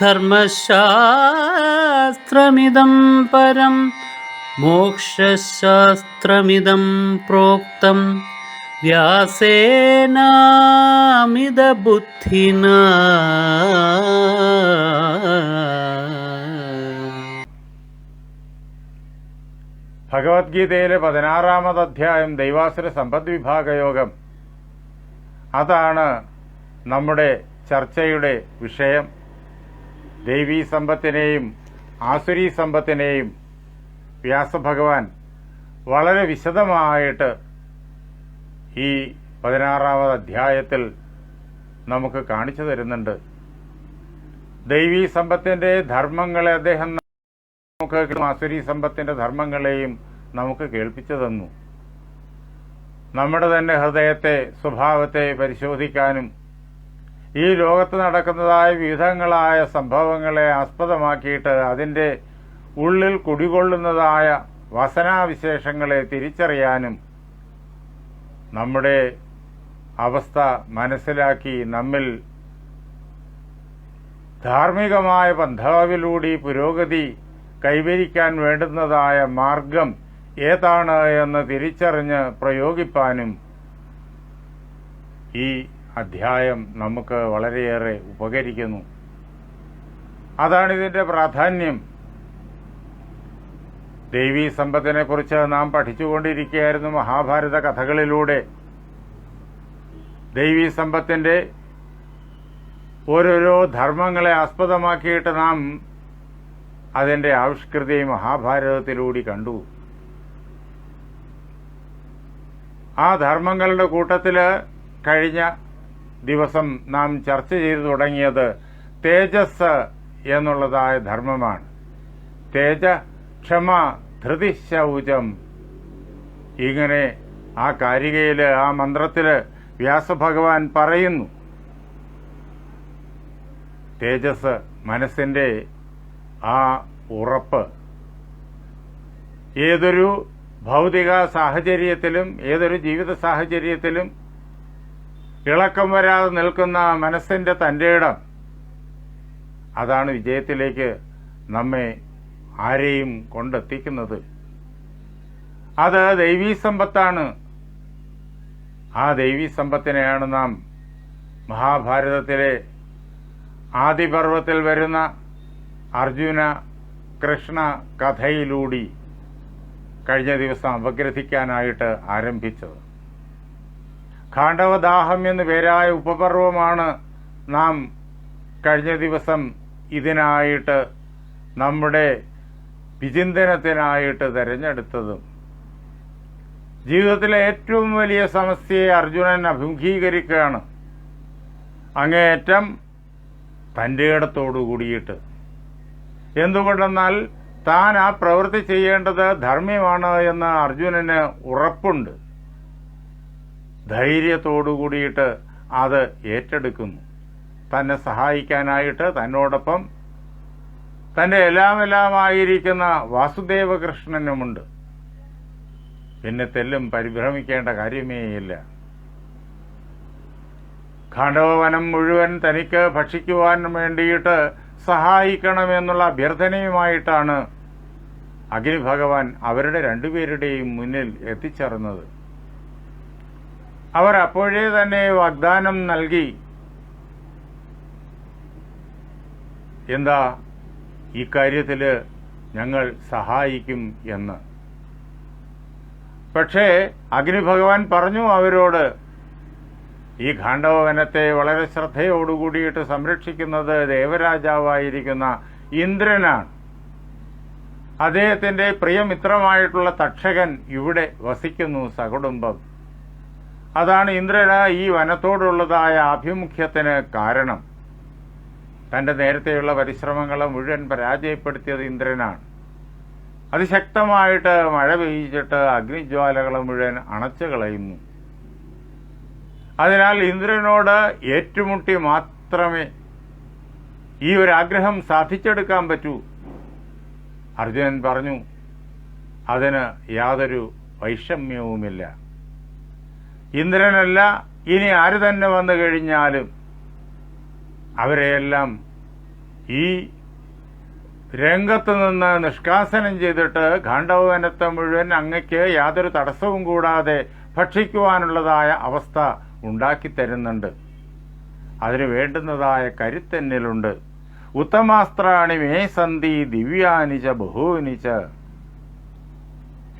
ധർമ്മശാസ്ത്രമിദം പരം മോക്ഷശാസ്ത്രമിതം പ്രോക്തം. വ്യാസേനാമിതബുദ്ധിന. ഭഗവത്ഗീതയിലെ പതിനാറാമത് അധ്യായം ദൈവാസുര സമ്പദ് വിഭാഗ യോഗം അതാണ് നമ്മുടെ ചർച്ചയുടെ വിഷയം. ദൈവീ സമ്പത്തിനെയും ആസുരി സമ്പത്തിനെയും വ്യാസഭഗവാൻ വളരെ വിശദമായിട്ട് ഈ പതിനാറാമത് അധ്യായത്തിൽ നമുക്ക് കാണിച്ചു തരുന്നുണ്ട്. ദൈവീ സമ്പത്തിന്റെ ധർമ്മങ്ങളെ അദ്ദേഹം നമുക്ക് ആസുരി സമ്പത്തിന്റെ ധർമ്മങ്ങളെയും നമുക്ക് കേൾപ്പിച്ചു തന്നു. നമ്മുടെ തന്നെ ഹൃദയത്തെ സ്വഭാവത്തെ പരിശോധിക്കാനും ഈ ലോകത്ത് നടക്കുന്നതായ വിവിധങ്ങളായ സംഭവങ്ങളെ ആസ്പദമാക്കിയിട്ട് അതിന്റെ ഉള്ളിൽ കുടികൊള്ളുന്നതായ വസനാവിശേഷങ്ങളെ തിരിച്ചറിയാനും നമ്മുടെ അവസ്ഥ മനസ്സിലാക്കി നമ്മിൽ ധാർമ്മികമായ പന്ധാവിലൂടെ പുരോഗതി കൈവരിക്കാൻ വേണ്ടുന്നതായ മാർഗം ഏതാണ് എന്ന് തിരിച്ചറിഞ്ഞ് പ്രയോഗിപ്പാനും ഈ അധ്യായം നമുക്ക് വളരെയേറെ ഉപകരിക്കുന്നു. അതാണ് ഇതിന്റെ പ്രാധാന്യം. ദേവീ സമ്പത്തിനെ കുറിച്ച് നാം പഠിച്ചുകൊണ്ടിരിക്കുകയായിരുന്നു മഹാഭാരത കഥകളിലൂടെ. ദേവീ സമ്പത്തിന്റെ ഓരോരോ ധർമ്മങ്ങളെ ആസ്പദമാക്കിയിട്ട് നാം അതിന്റെ ആവിഷ്കൃതി മഹാഭാരതത്തിലൂടെ കണ്ടു. ആ ധർമ്മങ്ങളുടെ കൂട്ടത്തിൽ കഴിഞ്ഞ ദിവസം നാം ചർച്ച ചെയ്തു തുടങ്ങിയത് തേജസ് എന്നുള്ളതായ ധർമ്മമാണ്. തേജ ക്ഷമ ധൃതി ശൗചം. ഇങ്ങനെ ആ കാരികയിൽ ആ മന്ത്രത്തിൽ വ്യാസഭഗവാൻ പറയുന്നു. തേജസ് മനസ്സിന്റെ ആ ഉറപ്പ്. ഏതൊരു ഭൗതിക സാഹചര്യത്തിലും ഏതൊരു ജീവിത സാഹചര്യത്തിലും ഇളക്കം വരാതെ നിൽക്കുന്ന മനസ്സിന്റെ തന്റെ ഇടം. അതാണ് വിജയത്തിലേക്ക് നമ്മെ ആരെയും കൊണ്ടെത്തിക്കുന്നത്. അത് ദൈവീ സമ്പത്താണ്. ആ ദൈവീ സമ്പത്തിനെയാണ് നാം മഹാഭാരതത്തിലെ ആദിപർവത്തിൽ വരുന്ന അർജുന കൃഷ്ണ കഥയിലൂടി കഴിഞ്ഞ ദിവസം അപഗ്രഥിക്കാനായിട്ട് ആരംഭിച്ചത്. ഖാണ്ഡവദാഹം എന്ന് പേരായ ഉപപർവമാണ് നാം കഴിഞ്ഞ ദിവസം ഇതിനായിട്ട് നമ്മുടെ വിചിന്തനത്തിനായിട്ട് തിരഞ്ഞെടുത്തതും. ജീവിതത്തിലെ ഏറ്റവും വലിയ സമസ്യയെ അർജുനൻ അഭിമുഖീകരിക്കുകയാണ്. അങ്ങേയറ്റം തന്റെ ഇടത്തോടു കൂടിയിട്ട്. എന്തുകൊണ്ടെന്നാൽ താൻ ആ പ്രവൃത്തി ചെയ്യേണ്ടത് ധർമ്മ്യമാണ് എന്ന് അർജുനന് ഉറപ്പുണ്ട്. ധൈര്യത്തോടു കൂടിയിട്ട് അത് ഏറ്റെടുക്കുന്നു. തന്നെ സഹായിക്കാനായിട്ട് തന്നോടൊപ്പം തന്റെ എല്ലാമെല്ലാമായിരിക്കുന്ന വാസുദേവകൃഷ്ണനുമുണ്ട്. പിന്നെ തെല്ലും പരിഭ്രമിക്കേണ്ട കാര്യമേയില്ല ഖണ്ഡവനം മുഴുവൻ തനിക്ക് ഭക്ഷിക്കുവാൻ വേണ്ടിയിട്ട് സഹായിക്കണമെന്നുള്ള അഭ്യർത്ഥനയുമായിട്ടാണ് അഗ്നിഭഗവാൻ അവരുടെ രണ്ടുപേരുടെയും മുന്നിൽ എത്തിച്ചേർന്നത്. അവർ അപ്പോഴേ തന്നെ വാഗ്ദാനം നൽകി. എന്താ ഈ കാര്യത്തിൽ ഞങ്ങൾ സഹായിക്കും എന്ന്? പക്ഷേ അഗ്നിഭഗവാൻ പറഞ്ഞു അവരോട് ഈ ഖാണ്ഡവവനത്തെ വളരെ ശ്രദ്ധയോടുകൂടിയിട്ട് സംരക്ഷിക്കുന്നത് ദേവരാജാവായിരിക്കുന്ന ഇന്ദ്രനാണ്. അദ്ദേഹത്തിന്റെ പ്രിയമിത്രമായിട്ടുള്ള തക്ഷകൻ ഇവിടെ വസിക്കുന്നു സകുടുംബം. അതാണ് ഇന്ദ്രന് ഈ വനത്തോടുള്ളതായ ആഭിമുഖ്യത്തിന് കാരണം. തന്റെ നേരത്തെയുള്ള പരിശ്രമങ്ങളെ മുഴുവൻ പരാജയപ്പെടുത്തിയത് ഇന്ദ്രനാണ്. അതിശക്തമായിട്ട് മഴ പെയ്യിച്ചിട്ട് അഗ്നിജ്വാലകളെ മുഴുവൻ അണച്ചു കളയുന്നു. അതിനാൽ ഇന്ദ്രനോട് ഏറ്റുമുട്ടി മാത്രമേ ഈ ഒരു ആഗ്രഹം സാധിച്ചെടുക്കാൻ പറ്റൂ. അർജുനൻ പറഞ്ഞു അതിന് യാതൊരു വൈഷമ്യവുമില്ല. ഇന്ദ്രനല്ല ഇനി ആര് തന്നെ വന്നു കഴിഞ്ഞാലും അവരെയെല്ലാം ഈ രംഗത്ത് നിന്ന് നിഷ്കാസനം ചെയ്തിട്ട് ഖാണ്ഡവനത്തെ മുഴുവൻ അങ്ങയ്ക്ക് യാതൊരു തടസ്സവും കൂടാതെ ഭക്ഷിക്കുവാനുള്ളതായ അവസ്ഥ ഉണ്ടാക്കി തരുന്നുണ്ട്. അതിന് വേണ്ടുന്നതായ കരുത്തെന്നിലുണ്ട്. ഉത്തമാസ്ത്രാണി മേ സന്ധി ദിവ്യാനിച്ച ബഹൂനിച്ച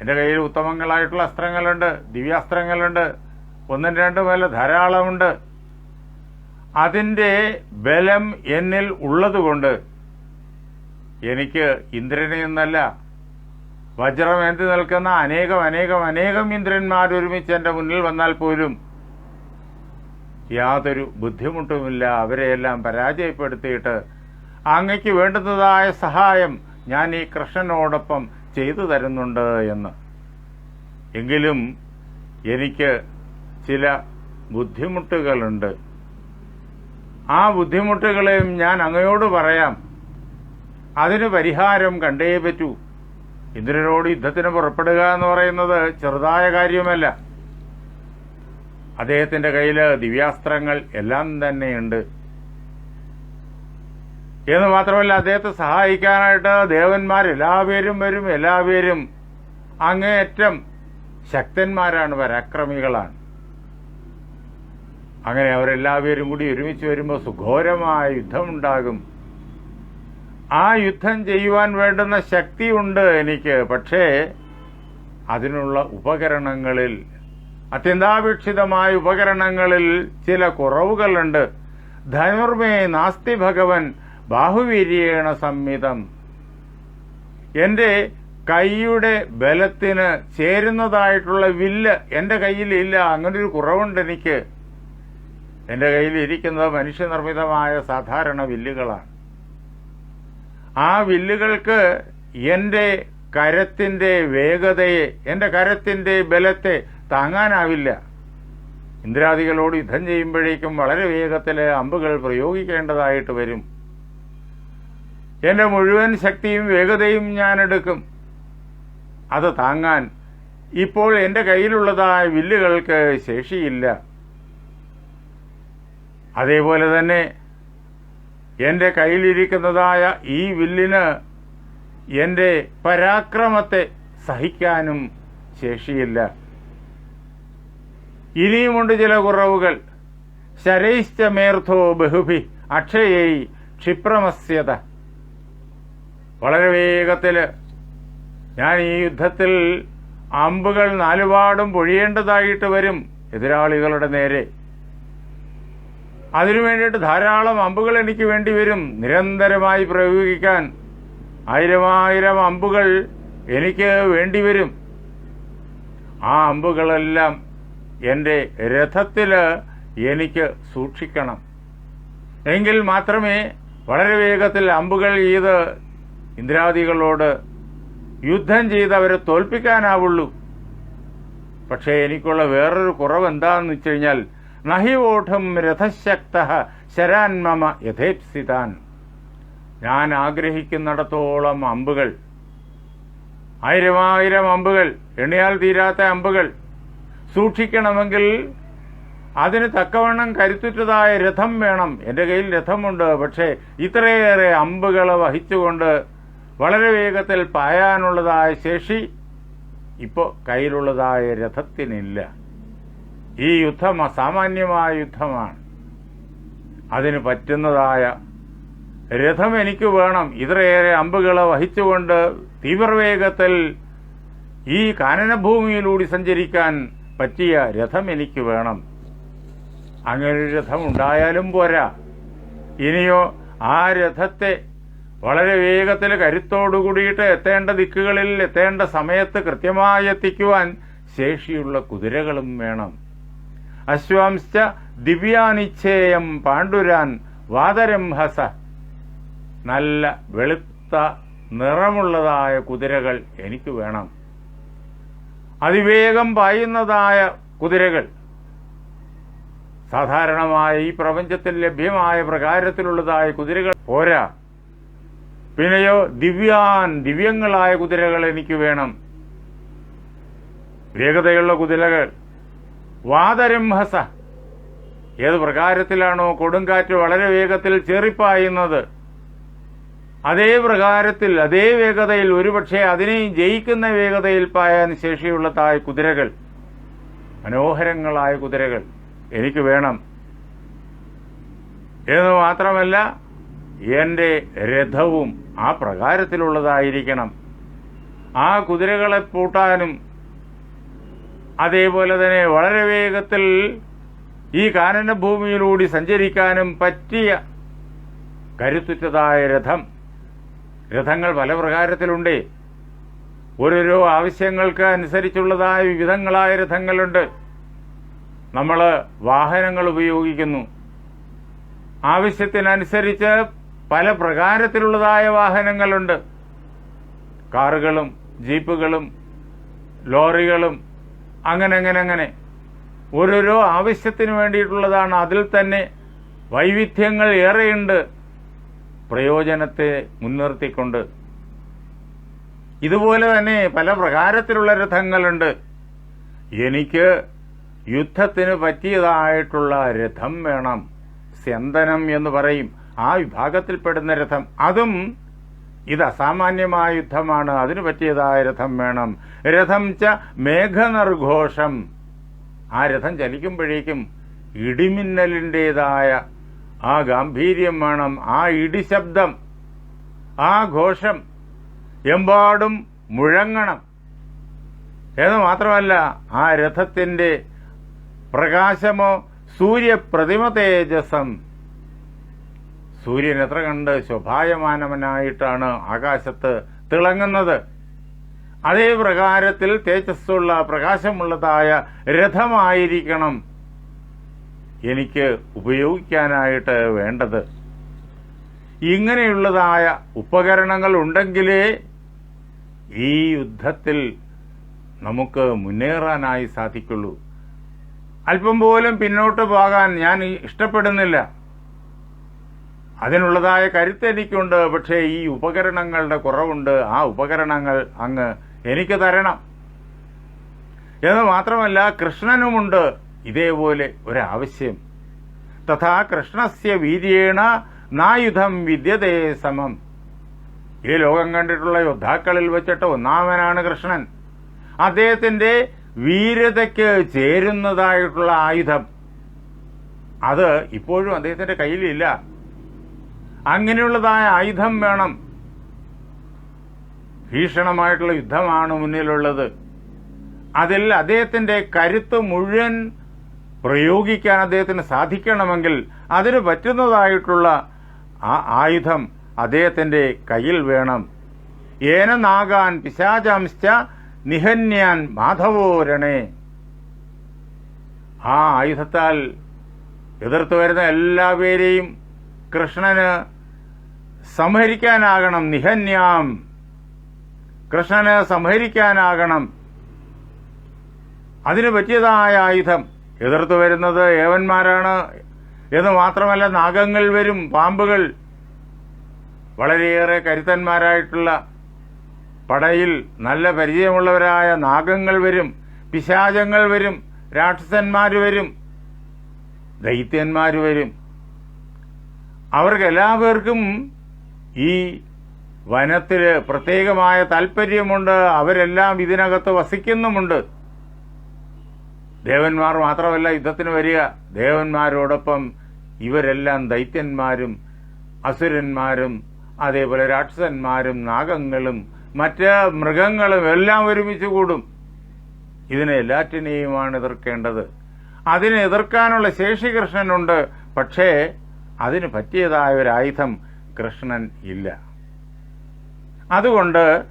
എന്റെ കയ്യിൽ ഉത്തമങ്ങളായിട്ടുള്ള അസ്ത്രങ്ങളുണ്ട് ദിവ്യാസ്ത്രങ്ങളുണ്ട്. ഒന്നും രണ്ടും അല്ല ധാരാളമുണ്ട്. അതിന്റെ ബലം എന്നിൽ ഉള്ളതുകൊണ്ട് എനിക്ക് ഇന്ദ്രനെ എന്നല്ല വജ്രമേന്തി നിൽക്കുന്ന അനേകം അനേകം അനേകം ഇന്ദ്രന്മാർ ഒരുമിച്ച് എന്റെ മുന്നിൽ വന്നാൽ പോലും യാതൊരു ബുദ്ധിമുട്ടുമില്ല. അവരെയെല്ലാം പരാജയപ്പെടുത്തിയിട്ട് അങ്ങയ്ക്ക് വേണ്ടുന്നതായ സഹായം ഞാൻ ഈ കൃഷ്ണനോടൊപ്പം ചെയ്തു തരുന്നുണ്ട് എന്ന്. എങ്കിലും എനിക്ക് ചില ബുദ്ധിമുട്ടുകളുണ്ട്. ആ ബുദ്ധിമുട്ടുകളെയും ഞാൻ അങ്ങയോട് പറയാം. അതിന് പരിഹാരം കണ്ടേ പറ്റൂ. ഇന്ദ്രനോട് യുദ്ധത്തിന് പുറപ്പെടുക എന്ന് പറയുന്നത് ചെറുതായ കാര്യമല്ല. അദ്ദേഹത്തിന്റെ കയ്യിൽ ദിവ്യാസ്ത്രങ്ങൾ എല്ലാം തന്നെയുണ്ട്. എന്ന് മാത്രമല്ല അദ്ദേഹത്തെ സഹായിക്കാനായിട്ട് ദേവന്മാർ എല്ലാവരും വരും എല്ലാവരും അങ്ങേയറ്റം ശക്തന്മാരാണ് പരാക്രമികളാണ്. അങ്ങനെ അവരെല്ലാവരും കൂടി ഒരുമിച്ച് വരുമ്പോൾ സുഘോരമായ യുദ്ധമുണ്ടാകും. ആ യുദ്ധം ചെയ്യുവാൻ വേണ്ടുന്ന ശക്തിയുണ്ട് എനിക്ക് പക്ഷേ അതിനുള്ള ഉപകരണങ്ങളിൽ അത്യന്താപേക്ഷിതമായ ഉപകരണങ്ങളിൽ ചില കുറവുകളുണ്ട്. ധനുർമേ നാസ്തി ഭഗവൻ ബാഹുവീര്യേണ സംമിതം എന്റെ കൈയുടെ ബലത്തിന് ചേരുന്നതായിട്ടുള്ള വില്ല് എന്റെ കയ്യിലില്ല അങ്ങനൊരു കുറവുണ്ട് എനിക്ക്. എന്റെ കയ്യിൽ ഇരിക്കുന്നത് മനുഷ്യനിർമ്മിതമായ സാധാരണ വില്ലുകളാണ്. ആ വില്ലുകൾക്ക് എന്റെ കരത്തിന്റെ വേഗതയെ എന്റെ കരത്തിന്റെ ബലത്തെ താങ്ങാനാവില്ല. ഇന്ദ്രാദികളോട് യുദ്ധം ചെയ്യുമ്പോഴേക്കും വളരെ വേഗത്തിൽ അമ്പുകൾ പ്രയോഗിക്കേണ്ടതായിട്ട് വരും. എന്റെ മുഴുവൻ ശക്തിയും വേഗതയും ഞാൻ എടുക്കും. അത് താങ്ങാൻ ഇപ്പോൾ എന്റെ കയ്യിലുള്ളതായ വില്ലുകൾക്ക് ശേഷിയില്ല. അതേപോലെ തന്നെ എന്റെ കയ്യിലിരിക്കുന്നതായ ഈ വില്ലിന് എന്റെ പരാക്രമത്തെ സഹിക്കാനും ശേഷിയില്ല. ഇനിയുമുണ്ട് ചില കുറവുകൾ. ശരൈശ്ച മേർഥോ ബഹുഭി അക്ഷയൈ ക്ഷിപ്രമസ്യത. വളരെ വേഗത്തിൽ ഞാൻ ഈ യുദ്ധത്തിൽ അമ്പുകൾ നാലുപാടും പൊഴിയേണ്ടതായിട്ട് വരും എതിരാളികളുടെ നേരെ. അതിനു വേണ്ടിയിട്ട് ധാരാളം അമ്പുകൾ എനിക്ക് വേണ്ടി വരും. നിരന്തരമായി പ്രയോഗിക്കാൻ ആയിരമായിരം അമ്പുകൾ എനിക്ക് വേണ്ടി വരും. ആ അമ്പുകളെല്ലാം എന്റെ രഥത്തിൽ എനിക്ക് സൂക്ഷിക്കണം. എങ്കിൽ മാത്രമേ വളരെ വേഗത്തിൽ അമ്പുകൾ ചെയ്ത് ഇന്ദ്രാദികളോട് യുദ്ധം ചെയ്ത് അവരെ തോൽപ്പിക്കാനാവുള്ളൂ. പക്ഷേ എനിക്കുള്ള വേറൊരു കുറവ് എന്താണെന്ന് വെച്ച് കഴിഞ്ഞാൽ നഹി ഓഠം രഥശക്ത ശരാൻമമ യഥേപ്സിതാൻ ഞാൻ ആഗ്രഹിക്കുന്നിടത്തോളം അമ്പുകൾ. ആയിരമായിരം അമ്പുകൾ എണ്ണിയാൽ തീരാത്ത അമ്പുകൾ. സൂക്ഷിക്കണമെങ്കിൽ അതിന് തക്കവണ്ണം കരുത്തുറ്റതായ രഥം വേണം. എന്റെ കയ്യിൽ രഥമുണ്ട് പക്ഷേ ഇത്രയേറെ അമ്പുകൾ വഹിച്ചുകൊണ്ട് വളരെ വേഗത്തിൽ പായാനുള്ളതായ ശേഷി ഇപ്പോൾ കയ്യിലുള്ളതായ രഥത്തിനില്ല. ഈ യുദ്ധം അസാമാന്യമായ യുദ്ധമാണ്. അതിന് പറ്റുന്നതായ രഥം എനിക്ക് വേണം. ഇത്രയേറെ അമ്പുകളെ വഹിച്ചുകൊണ്ട് തീവ്രവേഗത്തിൽ ഈ കാനനഭൂമിയിലൂടെ സഞ്ചരിക്കാൻ പറ്റിയ രഥം എനിക്ക് വേണം. അങ്ങനെ ഒരു രഥം ഉണ്ടായാലും പോരാ. ഇനിയോ ആ രഥത്തെ വളരെ വേഗത്തിൽ കരുത്തോടു കൂടിയിട്ട് എത്തേണ്ട ദിക്കുകളിൽ എത്തേണ്ട സമയത്ത് കൃത്യമായി എത്തിക്കുവാൻ ശേഷിയുള്ള കുതിരകളും വേണം. അശ്വാംശ ദിവ്യാനിച്ഛേയം പാണ്ഡുരാൻ വാതരംഹസ നല്ല വെളുത്ത നിറമുള്ളതായ കുതിരകൾ എനിക്ക് വേണം. അതിവേഗം പായുന്നതായ കുതിരകൾ. സാധാരണമായ ഈ പ്രപഞ്ചത്തിൽ ലഭ്യമായ പ്രകാരത്തിലുള്ളതായ കുതിരകൾ പോരാ. പിന്നെയോ ദിവ്യാൻ ദിവ്യങ്ങളായ കുതിരകൾ എനിക്ക് വേണം. വേഗതയുള്ള കുതിരകൾ. വാതരംഹസ. ഏത് പ്രകാരത്തിലാണോ കൊടുങ്കാറ്റ് വളരെ വേഗത്തിൽ ചെറിപ്പായുന്നത്? അതേ പ്രകാരത്തിൽ അതേ വേഗതയിൽ ഒരുപക്ഷെ അതിനെയും ജയിക്കുന്ന വേഗതയിൽ പായാൻ ശേഷിയുള്ളതായ കുതിരകൾ. മനോഹരങ്ങളായ കുതിരകൾ. എനിക്ക് വേണം. എന്ന് മാത്രമല്ല എന്റെ രഥവും ആ പ്രകാരത്തിലുള്ളതായിരിക്കണം. ആ കുതിരകളെ പൂട്ടാനും അതേപോലെ തന്നെ വളരെ വേഗത്തിൽ ഈ കാനനഭൂമിയിലൂടെ സഞ്ചരിക്കാനും പറ്റിയ കരുത്തുറ്റതായ രഥം. രഥങ്ങൾ പല പ്രകാരത്തിലുണ്ട്. ഓരോരോ ആവശ്യങ്ങൾക്ക് അനുസരിച്ചുള്ളതായ വിവിധങ്ങളായ രഥങ്ങളുണ്ട്. നമ്മൾ വാഹനങ്ങൾ ഉപയോഗിക്കുന്നു. ആവശ്യത്തിനനുസരിച്ച് പല പ്രകാരത്തിലുള്ളതായ വാഹനങ്ങളുണ്ട്. കാറുകളും ജീപ്പുകളും ലോറികളും അങ്ങനെ അങ്ങനെ അങ്ങനെ. ഓരോരോ ആവശ്യത്തിന് വേണ്ടിയിട്ടുള്ളതാണ്. അതിൽ തന്നെ വൈവിധ്യങ്ങൾ ഏറെയുണ്ട്. പ്രയോജനത്തെ മുൻനിർത്തിക്കൊണ്ട്. ഇതുപോലെ തന്നെ പല പ്രകാരത്തിലുള്ള രഥങ്ങളുണ്ട്. എനിക്ക് യുദ്ധത്തിന് പറ്റിയതായിട്ടുള്ള രഥം വേണം. സ്യന്തനം എന്ന് പറയും. ആ വിഭാഗത്തിൽപ്പെടുന്ന രഥം. അതും ഇത് അസാമാന്യമായ യുദ്ധമാണ്. അതിന് പറ്റിയതായ രഥം വേണം. രഥം ച മേഘനിർഘോഷം. ആ രഥം ചലിക്കുമ്പോഴേക്കും ഇടിമിന്നലിന്റെതായ ആ ഗാംഭീര്യം വേണം. ആ ഇടിശബ്ദം ആ ഘോഷം എമ്പാടും മുഴങ്ങണം. എന്ന് മാത്രമല്ല ആ രഥത്തിന്റെ പ്രകാശമോ സൂര്യപ്രതിമ തേജസം സൂര്യൻ എത്ര കണ്ട് ശോഭായമാനവനായിട്ടാണ് ആകാശത്ത് തിളങ്ങുന്നത്? അതേ പ്രകാരത്തിൽ തേജസ്സുള്ള പ്രകാശമുള്ളതായ രഥമായിരിക്കണം എനിക്ക് ഉപയോഗിക്കാനായിട്ട് വേണ്ടത്. ഇങ്ങനെയുള്ളതായ ഉപകരണങ്ങൾ ഉണ്ടെങ്കിലേ ഈ യുദ്ധത്തിൽ നമുക്ക് മുന്നേറാനായി സാധിക്കുള്ളൂ. അല്പം പോലും പിന്നോട്ട് പോകാൻ ഞാൻ ഇഷ്ടപ്പെടുന്നില്ല. അതിനുള്ളതായ കരുത്ത് എനിക്കുണ്ട്. പക്ഷേ ഈ ഉപകരണങ്ങളുടെ കുറവുണ്ട്. ആ ഉപകരണങ്ങൾ അങ്ങ് എനിക്ക് തരണം. എന്ന് മാത്രമല്ല കൃഷ്ണനുമുണ്ട് ഇതേപോലെ ഒരാവശ്യം. തഥാ കൃഷ്ണസ്യ വീര്യേണ നായുധം വിദ്യതേ സമം. ഈ ലോകം കണ്ടിട്ടുള്ള യോദ്ധാക്കളിൽ വെച്ചിട്ട് ഒന്നാമനാണ് കൃഷ്ണൻ. അദ്ദേഹത്തിന്റെ വീരതയ്ക്ക് ചേരുന്നതായിട്ടുള്ള ആയുധം. അത് ഇപ്പോഴും അദ്ദേഹത്തിന്റെ കയ്യിലില്ല. അങ്ങനെയുള്ളതായ ആയുധം വേണം. ഭീഷണമായിട്ടുള്ള യുദ്ധമാണ് മുന്നിലുള്ളത്. അതിൽ അദ്ദേഹത്തിന്റെ കരുത്ത് മുഴുവൻ പ്രയോഗിക്കാൻ അദ്ദേഹത്തിന് സാധിക്കണമെങ്കിൽ അതിന് പറ്റുന്നതായിട്ടുള്ള ആ ആയുധം അദ്ദേഹത്തിന്റെ കയ്യിൽ വേണം. ഏനനാകാൻ പിശാചാംശ നിഹന്യാൻ മാധവോരണേ. ആ ആയുധത്താൽ എതിർത്ത് വരുന്ന എല്ലാവരെയും കൃഷ്ണന് സംഹരിക്കാനാകണം നിഹന്യാം. കൃഷ്ണന് സംഹരിക്കാനാകണം. അതിന് പറ്റിയതായ ആയുധം എതിർത്ത് വരുന്നത് ഏവന്മാരാണ് എന്ന് മാത്രമല്ല നാഗങ്ങൾ വരും പാമ്പുകൾ. വളരെയേറെ കരുത്തന്മാരായിട്ടുള്ള പടയിൽ നല്ല പരിചയമുള്ളവരായ നാഗങ്ങൾ വരും പിശാചങ്ങൾ വരും രാക്ഷസന്മാർ വരും ദൈത്യന്മാർ വരും. അവർക്ക് എല്ലാവർക്കും ഈ വനത്തിൽ പ്രത്യേകമായ താല്പര്യമുണ്ട്. അവരെല്ലാം ഇതിനകത്ത് വസിക്കുന്നുമുണ്ട്. ദേവന്മാർ മാത്രമല്ല യുദ്ധത്തിന് വരിക. ദേവന്മാരോടൊപ്പം ഇവരെല്ലാം ദൈത്യന്മാരും അസുരന്മാരും അതേപോലെ രാക്ഷസന്മാരും നാഗങ്ങളും മറ്റ് മൃഗങ്ങളും എല്ലാം ഒരുമിച്ച് കൂടും. ഇതിനെ എല്ലാറ്റിനെയുമാണ് എതിർക്കേണ്ടത്. അതിനെ എതിർക്കാനുള്ള ശേഷി കൃഷ്ണനുണ്ട് പക്ഷേ അതിന് പറ്റിയതായ ഒരു ആയുധം കൃഷ്ണൻ ഇല്ല. അതുകൊണ്ട്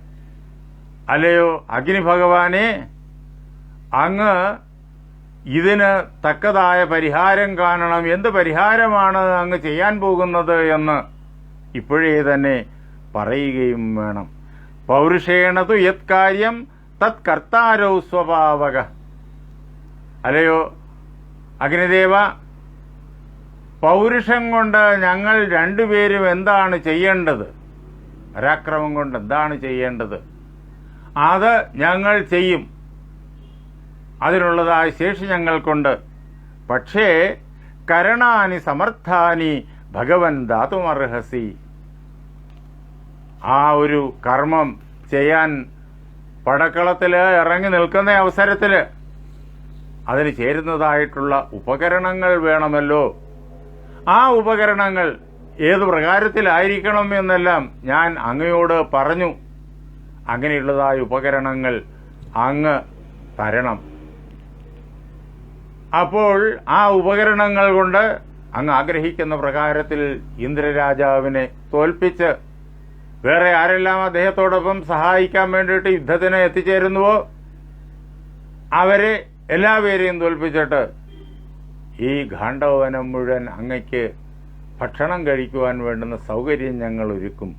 അല്ലയോ അഗ്നി ഭഗവാനെ അങ്ങ് ഇതിന് തക്കതായ പരിഹാരം കാണണം. എന്ത് പരിഹാരമാണ് അങ്ങ് ചെയ്യാൻ പോകുന്നത് എന്ന് ഇപ്പോഴേ തന്നെ പറയുകയും വേണം. പൗരുഷേണതു യത് കാര്യം തത് കർത്താരോ സ്വഭാവക. അല്ലയോ അഗ്നിദേവ പൗരുഷം കൊണ്ട് ഞങ്ങൾ രണ്ടുപേരും എന്താണ് ചെയ്യേണ്ടത്? പരാക്രമം കൊണ്ട് എന്താണ് ചെയ്യേണ്ടത്? അത് ഞങ്ങൾ ചെയ്യും. അതിനുള്ളതായ ശേഷി ഞങ്ങൾക്കുണ്ട്. പക്ഷേ കരണാനി സമർത്ഥാനി ഭഗവൻ ധാതുമർഹസി. ആ ഒരു കർമ്മം ചെയ്യാൻ പടക്കളത്തിൽ ഇറങ്ങി നിൽക്കുന്ന അവസരത്തിൽ അതിന് ചേരുന്നതായിട്ടുള്ള ഉപകരണങ്ങൾ വേണമല്ലോ. ആ ഉപകരണങ്ങൾ ഏത് പ്രകാരത്തിലായിരിക്കണം എന്നെല്ലാം ഞാൻ അങ്ങയോട് പറഞ്ഞു. അങ്ങനെയുള്ളതായ ഉപകരണങ്ങൾ അങ്ങ് തരണം. അപ്പോൾ ആ ഉപകരണങ്ങൾ കൊണ്ട് അങ്ങ് ആഗ്രഹിക്കുന്ന പ്രകാരത്തിൽ ഇന്ദ്രരാജാവിനെ തോൽപ്പിച്ച് വേറെ ആരെല്ലാം അദ്ദേഹത്തോടൊപ്പം സഹായിക്കാൻ വേണ്ടിയിട്ട് യുദ്ധത്തിന് എത്തിച്ചേരുന്നുവോ? അവരെ എല്ലാവരെയും തോൽപ്പിച്ചിട്ട് ഈ ഗാണ്ഡവനം മുഴുവൻ അങ്ങയ്ക്ക് ഭക്ഷണം കഴിക്കുവാൻ വേണ്ടുന്ന സൗകര്യം ഞങ്ങൾ ഒരുക്കും.